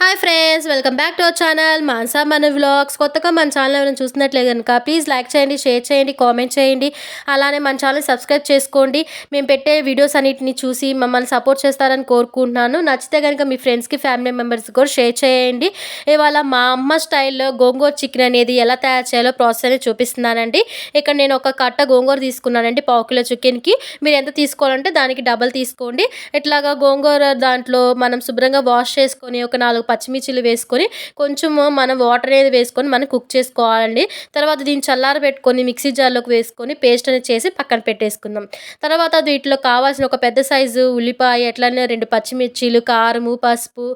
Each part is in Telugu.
Hi friends welcome back to our channel Mansa మన వ్లాగ్స్. కొత్తగా మన ఛానల్ ఎవరైనా చూసినట్లే కనుక ప్లీజ్ లైక్ చేయండి షేర్ చేయండి కామెంట్ చేయండి. అలానే మన ఛానల్ సబ్స్క్రైబ్ చేసుకోండి. మేము పెట్టే వీడియోస్ అన్నిటిని చూసి మమ్మల్ని సపోర్ట్ చేస్తారని కోరుకుంటున్నాను. నచ్చితే కనుక మీ ఫ్రెండ్స్కి ఫ్యామిలీ మెంబర్స్కి కూడా షేర్ చేయండి. ఇవాళ మా అమ్మ స్టైల్లో గోంగూర చికెన్ అనేది ఎలా తయారు చేయాలో ప్రాసెస్ అనేది చూపిస్తున్నానండి. ఇక్కడ నేను ఒక కట్ట గోంగూర తీసుకున్నానండి పావు కిలో చికెన్కి. మీరు ఎంత తీసుకోవాలంటే దానికి డబల్ తీసుకోండి. ఇట్లాగా గోంగూర దాంట్లో మనం శుభ్రంగా వాష్ చేసుకొని ఒక నాలుగు పచ్చిమిర్చిలు వేసుకొని కొంచెము మనం వాటర్ అనేది వేసుకొని మనం కుక్ చేసుకోవాలండి. తర్వాత దీన్ని చల్లార పెట్టుకొని మిక్సీ జార్లోకి వేసుకొని పేస్ట్ అనేది చేసి పక్కన పెట్టేసుకుందాం. తర్వాత వీటిలో కావాల్సిన ఒక పెద్ద సైజు ఉల్లిపాయ ఎట్లనే రెండు పచ్చిమిర్చీలు కారము పసుపు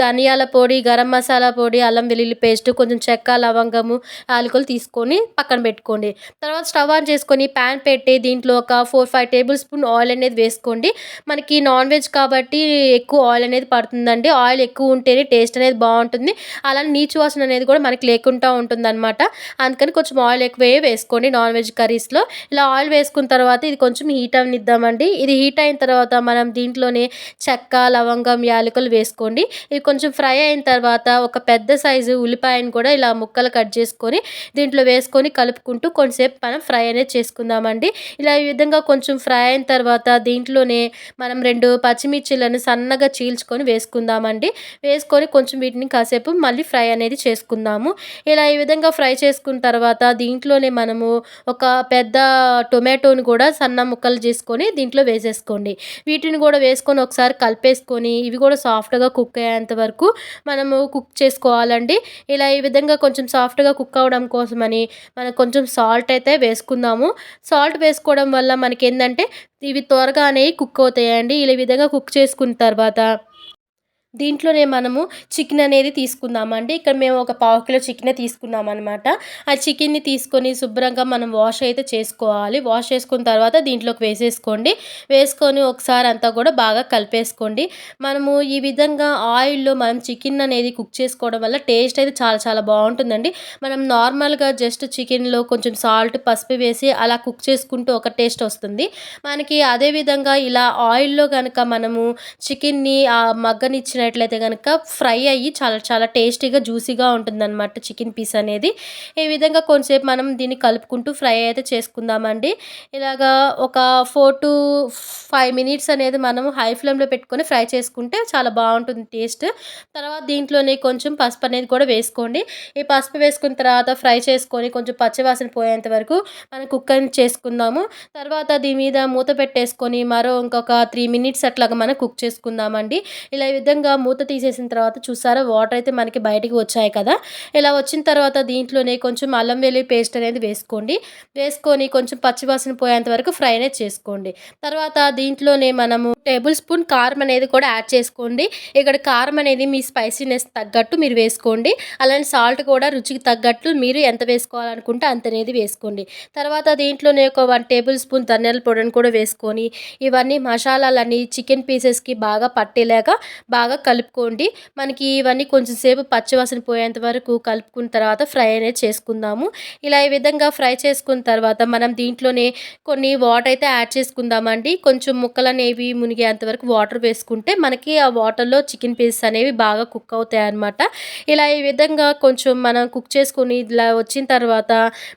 ధనియాల పొడి గరం మసాలా పొడి అల్లం వెల్లుల్లి పేస్ట్ కొంచెం చెక్క లవంగము ఆలుకలు తీసుకొని పక్కన పెట్టుకోండి. తర్వాత స్టవ్ ఆన్ చేసుకొని ప్యాన్ పెట్టి దీంట్లో ఒక four five tablespoon oil అనేది వేసుకోండి. మనకి నాన్ వెజ్ కాబట్టి ఎక్కువ ఆయిల్ అనేది పడుతుందండి. ఆయిల్ ఎక్కువ ఉంటేనే టేస్ట్ అనేది బాగుంటుంది. అలానే నీచు వాసన అనేది కూడా మనకి లేకుండా ఉంటుంది అనమాట అందుకని కొంచెం ఆయిల్ ఎక్కువ వేసుకోండి నాన్ వెజ్ కర్రీస్లో. ఇలా ఆయిల్ వేసుకున్న తర్వాత ఇది కొంచెం హీట్ అవనిద్దామండి ఇది హీట్ అయిన తర్వాత మనం దీంట్లోనే చెక్క లవంగం యాలకులు వేసుకోండి. ఇది కొంచెం ఫ్రై అయిన తర్వాత ఒక పెద్ద సైజు ఉల్లిపాయను కూడా ఇలా ముక్కలు కట్ చేసుకొని దీంట్లో వేసుకొని కలుపుకుంటూ కొంచెంసేపు మనం ఫ్రై అనేది చేసుకుందామండి. ఇలా ఈ విధంగా కొంచెం ఫ్రై అయిన తర్వాత దీంట్లోనే మనం రెండు పచ్చిమిర్చిలను సన్నగా చీల్చుకొని వేసుకుందామండి. వేసుకొని వేసుకొని కొంచెం వీటిని కాసేపు మళ్ళీ ఫ్రై అనేది చేసుకుందాము. ఇలా ఈ విధంగా ఫ్రై చేసుకున్న తర్వాత దీంట్లోనే మనము ఒక పెద్ద టొమాటోని కూడా సన్న ముక్కలు చేసుకొని దీంట్లో వేసేసుకోండి. వీటిని కూడా వేసుకొని ఒకసారి కలిపేసుకొని ఇవి కూడా సాఫ్ట్గా కుక్ అయ్యేంత వరకు మనము కుక్ చేసుకోవాలండి. ఇలా ఈ విధంగా కొంచెం సాఫ్ట్గా కుక్ అవ్వడం కోసమని మనం కొంచెం సాల్ట్ అయితే వేసుకుందాము. సాల్ట్ వేసుకోవడం వల్ల మనకి ఏంటంటే ఇవి త్వరగానే కుక్ అవుతాయండి. ఇలా ఈ విధంగా కుక్ చేసుకున్న తర్వాత దీంట్లోనే మనము చికెన్ అనేది తీసుకుందామండి. ఇక్కడ మేము ఒక పావు కిలో చికెన్ తీసుకున్నాం అనమాట ఆ చికెన్ని తీసుకొని శుభ్రంగా మనం వాష్ అయితే చేసుకోవాలి. వాష్ చేసుకున్న తర్వాత దీంట్లోకి వేసేసుకోండి. వేసుకొని ఒకసారి అంతా కూడా బాగా కలిపేసుకోండి. మనము ఈ విధంగా ఆయిల్లో మనం చికెన్ అనేది కుక్ చేసుకోవడం వల్ల టేస్ట్ అయితే చాలా చాలా బాగుంటుందండి. మనం నార్మల్గా జస్ట్ చికెన్లో కొంచెం సాల్ట్ పసుపు వేసి అలా కుక్ చేసుకుంటూ ఒక టేస్ట్ వస్తుంది. మనకి అదేవిధంగా ఇలా ఆయిల్లో కనుక మనము చికెన్ని మగ్గనిచ్చిన చేసినట్లయితే కనుక ఫ్రై అయ్యి చాలా చాలా టేస్టీగా జ్యూసీగా ఉంటుందన్నమాట చికెన్ పీస్ అనేది. ఈ విధంగా కొంచెంసేపు మనం దీన్ని కలుపుకుంటూ ఫ్రై అయితే చేసుకుందామండి. ఇలాగా ఒక ఫోర్ టు ఫైవ్ మినిట్స్ అనేది మనం హై ఫ్లేమ్లో పెట్టుకొని ఫ్రై చేసుకుంటే చాలా బాగుంటుంది టేస్ట్. తర్వాత దీంట్లోనే కొంచెం పసుపు అనేది కూడా వేసుకోండి. ఈ పసుపు వేసుకున్న తర్వాత ఫ్రై చేసుకొని కొంచెం పచ్చివాసన పోయేంత వరకు మనం కుక్కర్ని చేసుకుందాము. తర్వాత దీని మీద మూత పెట్టేసుకొని మరో ఇంకొక త్రీ మినిట్స్ అట్లాగా మనం కుక్ చేసుకుందామండి. ఇలా ఈ విధంగా విధంగా మూత తీసేసిన తర్వాత చూసారా వాటర్ అయితే మనకి బయటికి వచ్చాయి కదా. ఇలా వచ్చిన తర్వాత దీంట్లోనే కొంచెం అల్లం వెల్లి పేస్ట్ అనేది వేసుకోండి. వేసుకొని కొంచెం పచ్చివాసన పోయేంత వరకు ఫ్రై అనేది చేసుకోండి. తర్వాత దీంట్లోనే మనము టేబుల్ స్పూన్ కారం అనేది కూడా యాడ్ చేసుకోండి. ఇక్కడ కారం అనేది మీ స్పైసీనెస్ తగ్గట్టు మీరు వేసుకోండి. అలానే సాల్ట్ కూడా రుచికి తగ్గట్టు మీరు ఎంత వేసుకోవాలనుకుంటే అంత అనేది వేసుకోండి. తర్వాత దీంట్లోనే ఒక వన్ టేబుల్ స్పూన్ ధనియాల పొడిని కూడా వేసుకొని ఇవన్నీ మసాలాలన్నీ చికెన్ పీసెస్కి బాగా పట్టేలాగా బాగా కలుపుకోండి. మనకి ఇవన్నీ కొంచెం సేపు పచ్చివాసన పోయేంత వరకు కలుపుకున్న తర్వాత ఫ్రై అనేది చేసుకుందాము. ఇలా ఈ విధంగా ఫ్రై చేసుకున్న తర్వాత మనం దీంట్లోనే కొన్ని వాటర్ అయితే యాడ్ చేసుకుందామండి. కొంచెం ముక్కలు అనేవి మునిగేంత వరకు వాటర్ వేసుకుంటే మనకి ఆ వాటర్లో చికెన్ పీసెస్ అనేవి బాగా కుక్ అవుతాయి అనమాట ఇలా ఈ విధంగా కొంచెం మనం కుక్ చేసుకొని ఇలా వచ్చిన తర్వాత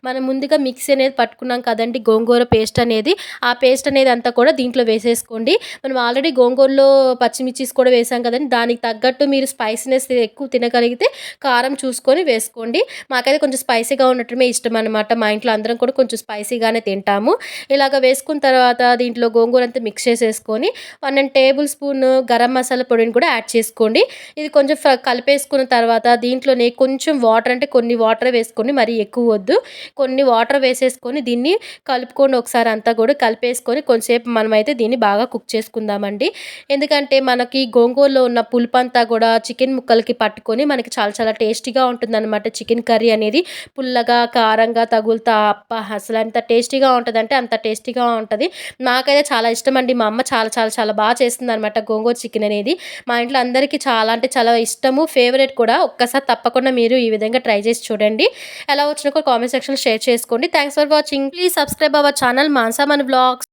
మనం ముందుగా మిక్సీ అనేది పట్టుకున్నాం కదండి గోంగూర పేస్ట్ అనేది. ఆ పేస్ట్ అనేది అంతా కూడా దీంట్లో వేసేసుకోండి. మనం ఆల్రెడీ గోంగూరలో పచ్చిమిర్చిస్ కూడా వేసాం కదండి దానికి తగ్గట్టు మీరు స్పైసీనెస్ ఎక్కువ తినగలిగితే కారం చూసుకొని వేసుకోండి. మాకైతే కొంచెం స్పైసీగా ఉండటమే ఇష్టం అనమాట మా ఇంట్లో అందరం కూడా కొంచెం స్పైసీగానే తింటాము. ఇలాగ వేసుకున్న తర్వాత దీంట్లో గోంగూర అంతా మిక్స్ చేసేసుకొని one and tablespoon garam masala పొడిని కూడా యాడ్ చేసుకోండి. ఇది కొంచెం కలిపేసుకున్న తర్వాత దీంట్లోనే కొంచెం వాటర్ అంటే కొన్ని వాటర్ వేసుకొని మరీ ఎక్కువ వద్దు. కొన్ని వాటర్ వేసేసుకొని దీన్ని కలుపుకొని ఒకసారి అంతా కూడా. కలిపేసుకొని కొంచెంసేపు మనమైతే దీన్ని బాగా కుక్ చేసుకుందామండి. ఎందుకంటే మనకి గోంగూరలో ఉన్న పులుపు అంతా కూడా చికెన్ ముక్కలకి పట్టుకొని మనకి చాలా చాలా టేస్టీగా ఉంటుందన్నమాట చికెన్ కర్రీ అనేది. పుల్లగా కారంగా తగులుతా అప్ప అసలు ఎంత టేస్టీగా ఉంటుందంటే అంత టేస్టీగా ఉంటుంది. నాకైతే చాలా ఇష్టం అండి. మా అమ్మ చాలా చాలా చాలా బాగా చేస్తుంది అనమాట గోంగూర చికెన్ అనేది. మా ఇంట్లో అందరికీ చాలా అంటే చాలా ఇష్టము ఫేవరెట్ కూడా. ఒక్కసారి తప్పకుండా మీరు ఈ విధంగా ట్రై చేసి చూడండి. ఎలా వచ్చినా కామెంట్ సెక్షన్ షేర్ చేసుకోండి. Thanks for watching. Please subscribe our channel Mansa మన బ్లాగ్స్.